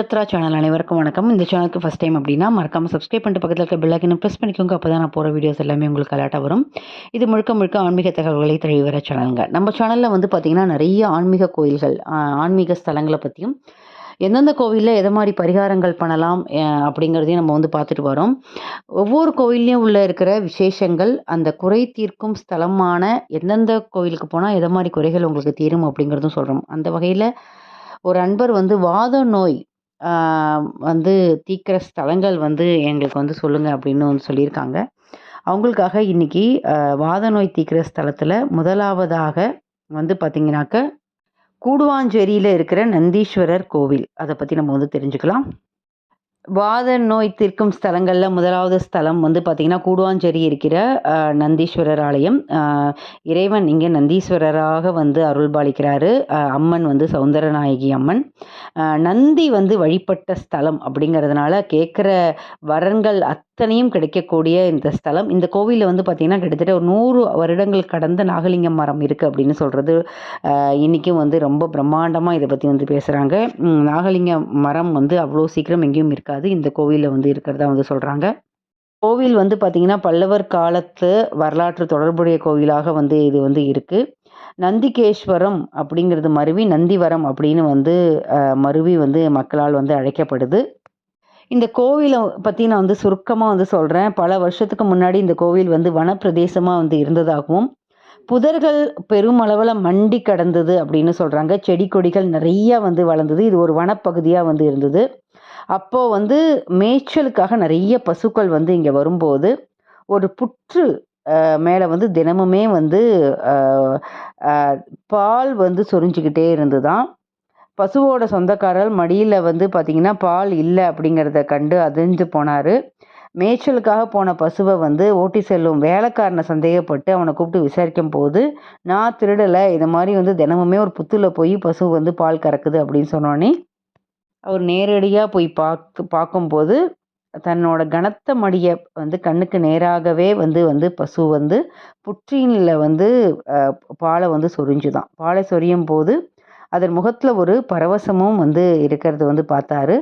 Chatra channel அனைவருக்கும் வணக்கம். இந்த சேனலுக்கு ஃபஸ்ட் டைம் அப்படின்னா மறக்காமல் சப்ஸ்கிரைப் பண்ணிட்டு பக்கத்தில் இருக்க பெல்லைக்கனை ப்ரெஸ் பண்ணிக்கோங்க. அப்போ தான் நான் போகிற வீடியோஸ் எல்லாமே உங்களுக்கு அலர்ட்டாக வரும். இது முழுக்க முழுக்க ஆன்மீக தகவல்களை தழுவி வர சேனலுங்க நம்ம சேனலில் வந்து பார்த்திங்கன்னா நிறைய ஆன்மீக கோயில்கள் ஆன்மீக ஸ்தலங்களை பற்றியும் எந்தெந்த கோவிலில் எதை மாதிரி பரிகாரங்கள் பண்ணலாம் அப்படிங்கிறதையும் நம்ம வந்து பார்த்துட்டு வரோம். ஒவ்வொரு கோவில்லையும் உள்ள இருக்கிற விசேஷங்கள் அந்த குறை தீர்க்கும் ஸ்தலமான எந்தெந்த கோவிலுக்கு போனால் எதை மாதிரி குறைகள் உங்களுக்கு தீரும் அப்படிங்கிறதும் சொல்கிறோம் அந்த வகையில் ஒரு அன்பர் வந்து வாத நோய் வந்து தீக்கிற ஸ்தலங்கள் வந்து எங்களுக்கு வந்து சொல்லுங்கள் அப்படின்னு வந்து சொல்லியிருக்காங்க. அவங்களுக்காக இன்றைக்கி வாத நோய் தீக்கிற ஸ்தலத்தில் முதலாவதாக வந்து பார்த்திங்கனாக்க கூடுவாஞ்சேரியில் இருக்கிற நந்தீஸ்வரர் கோவில். அதை பற்றி நம்ம வந்து தெரிஞ்சுக்கலாம். வாத நோய் தீர்க்கும் ஸ்தலங்களில் முதலாவது ஸ்தலம் வந்து பார்த்திங்கன்னா கூடுவாஞ்சேரி இருக்கிற நந்தீஸ்வரர் ஆலயம். இறைவன் இங்கே நந்தீஸ்வரராக வந்து அருள்பாலிக்கிறாரு அம்மன் வந்து சௌந்தரநாயகி அம்மன். நந்தி வந்து வழிபட்ட ஸ்தலம் அப்படிங்கிறதுனால கேட்குற வரன்கள் அத்தனையும் கிடைக்கக்கூடிய இந்த ஸ்தலம். இந்த கோவிலில் வந்து பார்த்திங்கன்னா கிட்டத்தட்ட ஒரு நூறு வருடங்கள் கடந்த நாகலிங்கம் மரம் இருக்குது அப்படின்னு சொல்கிறது இன்றைக்கும் வந்து ரொம்ப பிரம்மாண்டமாக இதை பற்றி வந்து பேசுகிறாங்க நாகலிங்க மரம் வந்து அவ்வளோ சீக்கிரம் எங்கேயும் இருக்காது. இந்த கோவிலில் வந்து இருக்கிறதா வந்து சொல்கிறாங்க கோவில் வந்து பார்த்திங்கன்னா பல்லவர் காலத்து வரலாற்று தொடர்புடைய கோவிலாக வந்து இது வந்து இருக்குது நந்திகேஸ்வரம் அப்படிங்கிறது மருவி நந்திவரம் அப்படின்னு வந்து மருவி வந்து மக்களால் வந்து அழைக்கப்படுது. இந்த கோவிலை பற்றி நான் வந்து சுருக்கமாக வந்து சொல்கிறேன் பல வருஷத்துக்கு முன்னாடி இந்த கோவில் வந்து வனப்பிரதேசமாக வந்து இருந்ததாகவும் புதர்கள் பெருமளவில் மண்டி கடந்தது அப்படின்னு சொல்கிறாங்க செடி கொடிகள் நிறையா வந்து வளர்ந்தது. இது ஒரு வனப்பகுதியாக வந்து இருந்தது. அப்போது வந்து மேய்ச்சலுக்காக நிறைய பசுக்கள் வந்து இங்கே வரும்போது ஒரு புற்று மேலே வந்து தினமுமே வந்து பால் வந்து சொரிஞ்சுக்கிட்டே இருந்துதான். பசுவோட சொந்தக்காரர் மடியில் வந்து பார்த்திங்கன்னா பால் இல்லை அப்படிங்கிறத கண்டு அதிர்ந்து போனார். மேய்ச்சலுக்காக போன பசுவை வந்து ஓட்டி செல்லும் வேலைக்காரனை சந்தேகப்பட்டு அவனை கூப்பிட்டு விசாரிக்கும் போது நான் திருடலை இது மாதிரி வந்து தினமுமே ஒரு புத்துல போய் பசு வந்து பால் கறக்குது அப்படின்னு சொன்னோன்னே அவர் நேரடியாக போய் பார்த்து பார்க்கும்போது தன்னோட கனத்த மடியை வந்து கண்ணுக்கு நேராகவே வந்து வந்து பசு வந்து புற்றினில் வந்து பாலை வந்து சொரிஞ்சுதான். பாலை சொரியும் போது அதன் முகத்தில் ஒரு பரவசமும் வந்து இருக்கிறது வந்து பார்த்தாரு.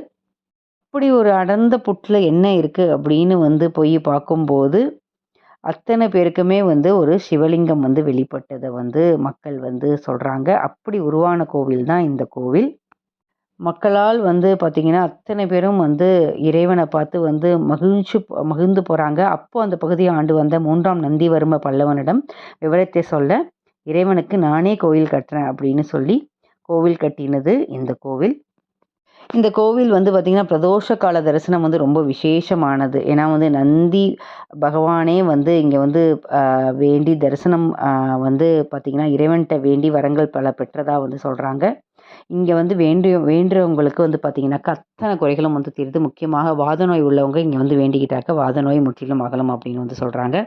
அப்படி ஒரு அடர்ந்த புற்றில் என்ன இருக்குது அப்படின்னு வந்து போய் பார்க்கும்போது அத்தனை பேருக்குமே வந்து ஒரு சிவலிங்கம் வந்து வெளிப்பட்டதை வந்து மக்கள் வந்து சொல்கிறாங்க அப்படி உருவான கோவில் தான் இந்த கோவில். மக்களால் வந்து பார்த்திங்கன்னா அத்தனை பேரும் வந்து இறைவனை பார்த்து வந்து மகிழ்ச்சி மகிழ்ந்து போகிறாங்க அப்போ அந்த பகுதியை ஆண்டு வந்த மூன்றாம் நந்திவர்ம பல்லவனிடம் விவரத்தை சொல்ல இறைவனுக்கு நானே கோவில் கட்டுறேன் அப்படின்னு சொல்லி கோவில் கட்டினது இந்த கோவில். இந்த கோவில் வந்து பார்த்திங்கன்னா பிரதோஷ கால தரிசனம் வந்து ரொம்ப விசேஷமானது. ஏன்னா வந்து நந்தி பகவானே வந்து இங்கே வந்து வேண்டி தரிசனம் வந்து பார்த்திங்கன்னா இறைவன்கிட்ட வேண்டி வரங்கள் பல பெற்றதாக வந்து சொல்கிறாங்க இங்கே வந்து வேண்டிய வேண்டுறவங்களுக்கு வந்து பார்த்திங்கனாக்கா அத்தனை குறைகளும் வந்து தீருது. முக்கியமாக வாத நோய் உள்ளவங்க இங்கே வந்து வேண்டிக்கிட்டாக்க வாத நோய் முற்றிலும் அகலம் அப்படின்னு வந்து சொல்கிறாங்க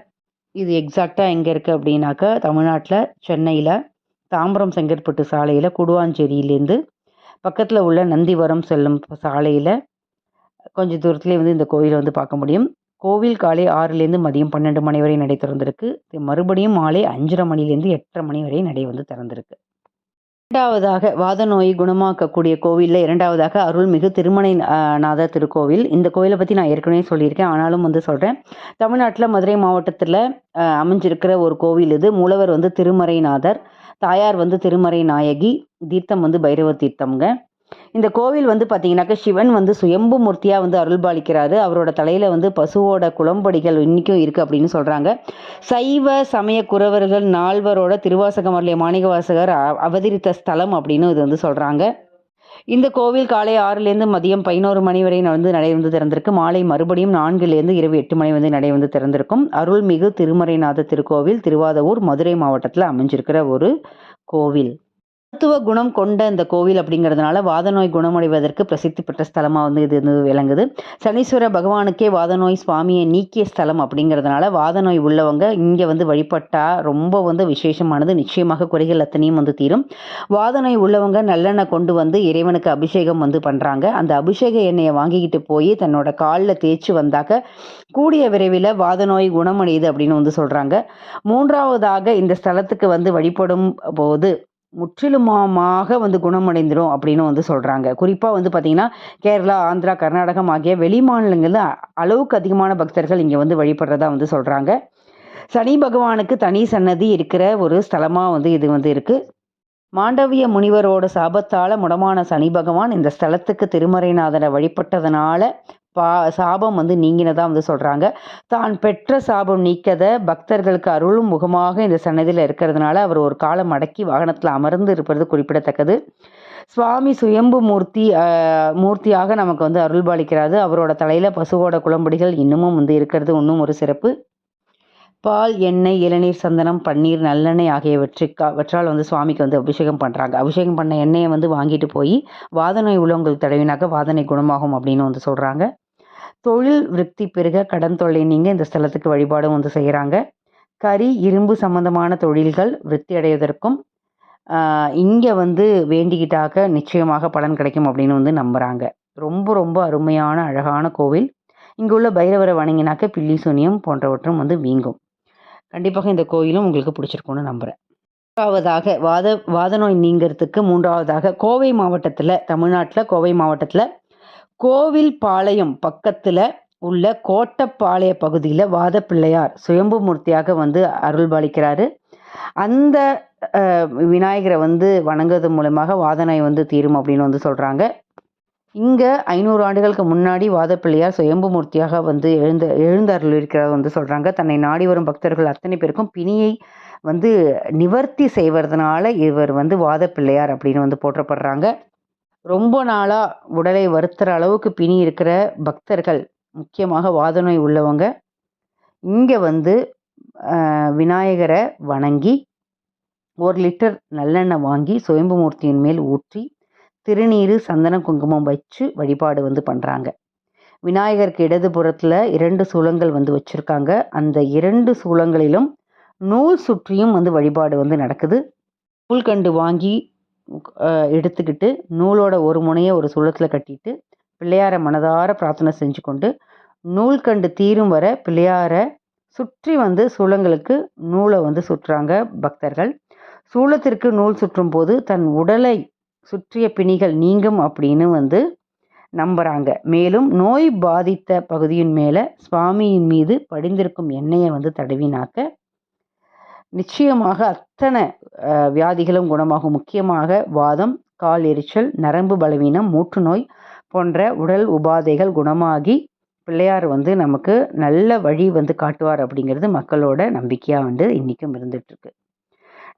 இது எக்ஸாக்டாக எங்கே இருக்குது அப்படின்னாக்கா தமிழ்நாட்டில் சென்னையில் தாம்பரம் செங்கற்பட்டு சாலையில் குடுவாஞ்சேரியிலேருந்து பக்கத்தில் உள்ள நந்திவரம் செல்லும் சாலையில் கொஞ்சம் தூரத்துலேயே வந்து இந்த கோவிலை வந்து பார்க்க முடியும். கோவில் காலை ஆறுலேருந்து மதியம் பன்னெண்டு மணி வரை நடை திறந்திருக்கு. மறுபடியும் மாலை அஞ்சரை மணிலேருந்து எட்டரை மணி வரை நடை வந்து திறந்திருக்கு. இரண்டாவதாக வாத நோயை குணமாக்கக்கூடிய கோவிலில் இரண்டாவதாக அருள்மிகு திருமணை நாத நாதர் திருக்கோவில். இந்த கோவிலை பற்றி நான் ஏற்கனவே சொல்லியிருக்கேன். ஆனாலும் வந்து சொல்கிறேன் தமிழ்நாட்டில் மதுரை மாவட்டத்தில் அமைஞ்சிருக்கிற ஒரு கோவில் இது. மூலவர் வந்து திருமறைநாதர் தாயார் வந்து திருமறை நாயகி தீர்த்தம் வந்து பைரவ தீர்த்தம்ங்க. இந்த கோவில் வந்து பார்த்தீங்கன்னாக்க சிவன் வந்து சுயம்பு மூர்த்தியாக வந்து அருள்பாலிக்கிறாரு. அவரோட தலையில் வந்து பசுவோட குளம்படிகள் இன்றைக்கும் இருக்குது அப்படின்னு சொல்கிறாங்க சைவ சமய குறவர்கள் நால்வரோட திருவாசகமர்லிய மாணிகவாசகர் அவதரித்த ஸ்தலம் அப்படின்னு இது வந்து சொல்கிறாங்க இந்த கோவில் காலை ஆறுலேருந்து மதியம் பதினோரு மணி வரை வந்து நடை வந்து திறந்திருக்கு. மாலை மறுபடியும் நான்குலேருந்து இரவு எட்டு மணி வந்து நடை வந்து திறந்திருக்கும். அருள்மிகு திருமறைநாத திருக்கோவில் திருவாதவூர் மதுரை மாவட்டத்தில் அமைஞ்சிருக்கிற ஒரு கோவில். மருத்துவ குணம் கொண்ட இந்த கோவில் அப்படிங்கிறதுனால வாத நோய் குணமடைவதற்கு பிரசித்தி பெற்ற ஸ்தலமாக வந்து இது வந்து விளங்குது. சனீஸ்வர பகவானுக்கே வாத நோய் சுவாமியை நீக்கிய ஸ்தலம் அப்படிங்கிறதுனால வாத நோய் உள்ளவங்க இங்கே வந்து வழிபட்டா ரொம்ப வந்து விசேஷமானது. நிச்சயமாக குறைகள் அத்தனையும் வந்து தீரும். வாத நோய் உள்ளவங்க நல்லெண்ணெய் கொண்டு வந்து இறைவனுக்கு அபிஷேகம் வந்து பண்ணுறாங்க அந்த அபிஷேக எண்ணெயை வாங்கிக்கிட்டு போய் தன்னோட காலில் தேய்ச்சி வந்தாக்க கூடிய விரைவில் வாத நோய் குணமடையுது அப்படின்னு வந்து சொல்கிறாங்க மூன்றாவதாக இந்த ஸ்தலத்துக்கு வந்து வழிபடும் போது முற்றிலுமாக வந்து குணமடைந்துடும் அப்படின்னு வந்து சொல்கிறாங்க குறிப்பாக வந்து பார்த்திங்கன்னா கேரளா ஆந்திரா கர்நாடகம் ஆகிய வெளி மாநிலங்களில் அளவுக்கு அதிகமான பக்தர்கள் இங்கே வந்து வழிபடுறதா வந்து சொல்கிறாங்க சனி பகவானுக்கு தனி சன்னதி இருக்கிற ஒரு ஸ்தலமாக வந்து இது வந்து இருக்குது மாண்டவிய முனிவரோட சாபத்தால் முடமான சனி பகவான் இந்த ஸ்தலத்துக்கு திருமறைநாதனை வழிபட்டதனால பா சாபம் வந்து நீங்கினதாக வந்து சொல்கிறாங்க தான் பெற்ற சாபம் நீக்கத பக்தர்களுக்கு அருளும் முகமாக இந்த சன்னதியில் இருக்கிறதுனால அவர் ஒரு காலம் அடக்கி வாகனத்தில் அமர்ந்து இருப்பது குறிப்பிடத்தக்கது. சுவாமி சுயம்பு மூர்த்தி மூர்த்தியாக நமக்கு வந்து அருள்பாலிக்கிறாரு அவரோட தலையில் பசுவோட குளம்படிகள் இன்னமும் வந்து இருக்கிறது. இன்னும் ஒரு சிறப்பு. பால் எண்ணெய் இளநீர் சந்தனம் பன்னீர் நல்லெண்ணெய் ஆகியவற்றால் வந்து சுவாமிக்கு வந்து அபிஷேகம் பண்ணுறாங்க அபிஷேகம் பண்ண எண்ணெயை வந்து வாங்கிட்டு போய் வாதனை உள்ளவங்களுக்கு தடவினாக்க வாதனை குணமாகும் அப்படின்னு வந்து சொல்கிறாங்க தொழில் விருத்தி பெருக கடன் தொல்லை நீங்கள் இந்த ஸ்தலத்துக்கு வழிபாடும் வந்து செய்கிறாங்க கறி இரும்பு சம்பந்தமான தொழில்கள் விருத்தி அடைவதற்கும் இங்கே வந்து வேண்டிக்கிட்டாக்க நிச்சயமாக பலன் கிடைக்கும் அப்படின்னு வந்து நம்புகிறாங்க ரொம்ப ரொம்ப அருமையான அழகான கோவில். இங்கே உள்ள பைரவரை வணங்கினாக்க பில்லி சூனியம் போன்றவற்றும் வந்து வீங்கும். கண்டிப்பாக இந்த கோயிலும் உங்களுக்கு பிடிச்சிருக்கும்னு நம்புகிறேன் மூன்றாவதாக வாத வாத நோய் நீங்கிறதுக்கு மூன்றாவதாக கோவை மாவட்டத்தில் தமிழ்நாட்டில் கோவை மாவட்டத்தில் கோவில் பாளையம் பக்கத்தில் உள்ள கோட்டப்பாளைய பகுதியில் வாதப்பிள்ளையார் சுயம்பு மூர்த்தியாக வந்து அருள்பாலிக்கிறாரு. அந்த விநாயகரை வந்து வணங்குறது மூலமாக வாதனை வந்து தீரும் அப்படின்னு வந்து சொல்கிறாங்க இங்கே ஐநூறு ஆண்டுகளுக்கு முன்னாடி வாதப்பிள்ளையார் சுயம்பு மூர்த்தியாக வந்து எழுந்த எழுந்தருள் இருக்கிறத வந்து சொல்கிறாங்க தன்னை நாடி வரும் பக்தர்கள் அத்தனை பேருக்கும் பிணியை வந்து நிவர்த்தி செய்வதனால இவர் வந்து வாதப்பிள்ளையார் அப்படின்னு வந்து போற்றப்படுறாங்க. ரொம்ப நாளாக உடலை வருத்துற அளவுக்கு பிணி இருக்கிற பக்தர்கள் முக்கியமாக வாதநோய் உள்ளவங்க இங்கே வந்து விநாயகரை வணங்கி ஒரு லிட்டர் நல்லெண்ணெய் வாங்கி சுயம்பு மூர்த்தியின் மேல் ஊற்றி திருநீர் சந்தன குங்குமம் வச்சு வழிபாடு வந்து பண்ணுறாங்க விநாயகருக்கு இடதுபுறத்தில் இரண்டு சூளங்கள் வந்து வச்சுருக்காங்க. அந்த இரண்டு சூளங்களிலும் நூல் சுற்றியும் வந்து வழிபாடு வந்து நடக்குது. நூல்கண்டு வாங்கி எடுத்துக்கிட்டு நூலோட ஒரு முனையை ஒரு சூளத்தில் கட்டிட்டு பிள்ளையாரை மனதார பிரார்த்தனை செஞ்சு கொண்டு நூல்கண்டு தீரும் வர பிள்ளையாரை சுற்றி வந்து சூளங்களுக்கு நூலை வந்து சுற்றுறாங்க பக்தர்கள். சூளத்திற்கு நூல் சுற்றும் போது தன் உடலை சுற்றிய பிணிகள் நீங்கும் அப்படின்னு வந்து நம்புகிறாங்க மேலும் நோய் பாதித்த பகுதியின் மேலே சுவாமியின் மீது படிந்திருக்கும் எண்ணெயை வந்து தடவினாக்க நிச்சயமாக அத்தனை வியாதிகளும் குணமாகும். முக்கியமாக வாதம் கால் எரிச்சல் நரம்பு பலவீனம் மூட்டு நோய் போன்ற உடல் உபாதைகள் குணமாகி பிள்ளையார் வந்து நமக்கு நல்ல வழி வந்து காட்டுவார் அப்படிங்கிறது மக்களோட நம்பிக்கையாக வந்து இன்றைக்கும் இருந்துகிட்ருக்கு.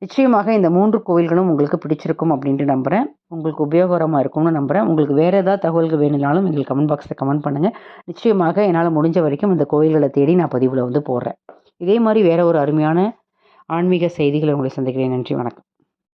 நிச்சயமாக இந்த மூன்று கோவில்களும் உங்களுக்கு பிடிச்சிருக்கும் அப்படின்ட்டு நம்புகிறேன் உங்களுக்கு உபயோகரமாக இருக்கும்னு நம்புகிறேன் உங்களுக்கு வேறு ஏதாவது தகவல்கள் வேணும்னாலும் எங்களுக்கு கமெண்ட் பாக்ஸில் கமெண்ட் பண்ணுங்கள் நிச்சயமாக என்னால் முடிஞ்ச வரைக்கும் இந்த கோவில்களை தேடி நான் பதிவில் வந்து போடுறேன் இதே மாதிரி வேறு ஒரு அருமையான ஆன்மீக செய்திகளை உங்களை சந்திக்கிறேன். நன்றி வணக்கம்.